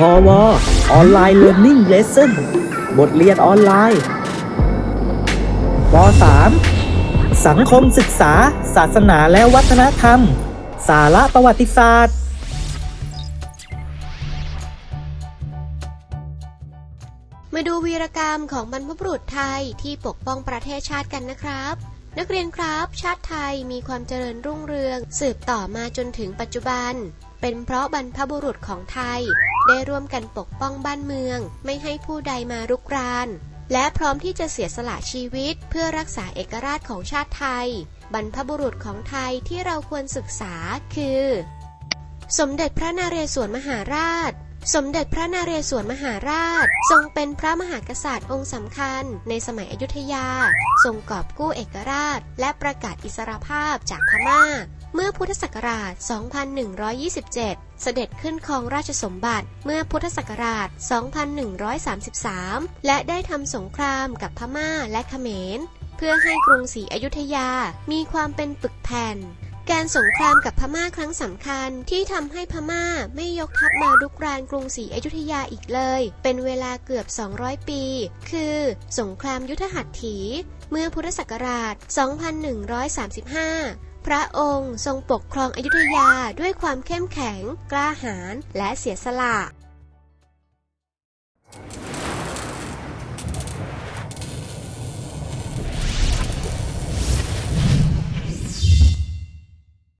พอวออนไลน์เรียน i ิ g เลส s o n บทเรียนออนไลน์ป .3 สังคมศึกษา ศาสนาและวัฒนธรรม สาระประวัติศาสตร์ มาดูวีรกรรมของบรรพบุรุษไทยที่ปกป้องประเทศชาติกันนะครับ นักเรียนครับ ชาติไทยมีความเจริญรุ่งเรือง สืบต่อมาจนถึงปัจจุบัน เป็นเพราะบรรพบุรุษของไทย ได้ร่วมกันปกป้องบ้านเมือง ไม่ให้ผู้ใดมารุกราน และพร้อมที่จะเสียสละชีวิต เพื่อรักษาเอกราชของชาติไทย บรรพบุรุษของไทยที่เราควรศึกษาคือ สมเด็จพระนเรศวรมหาราชสมเด็จพระนเรศวรมหาราช ทรงเป็นพระมหากษัตริย์องค์สำคัญ ในสมัยอยุธยา ทรงกอบกู้เอกราช และประกาศอิสรภาพจากพม่า เมื่อพุทธศักราช 2127 เสด็จขึ้นครองราชสมบัติเมื่อพุทธศักราช 2133 และได้ทำสงครามกับพม่าและเขมร เพื่อให้กรุงศรีอยุธยามีความเป็นปึกแผ่น การสงครามกับพม่าครั้งสำคัญที่ทำให้พม่าไม่ยกทัพมารุกรานกรุงศรีอยุธยาอีกเลย เป็นเวลาเกือบ 200 ปี คือ สงครามยุทธหัตถี เมื่อพุทธศักราช 2135 พระองค์ทรงปกครองอยุธยาด้วยความเข้มแข็ง กล้าหาญและเสียสละ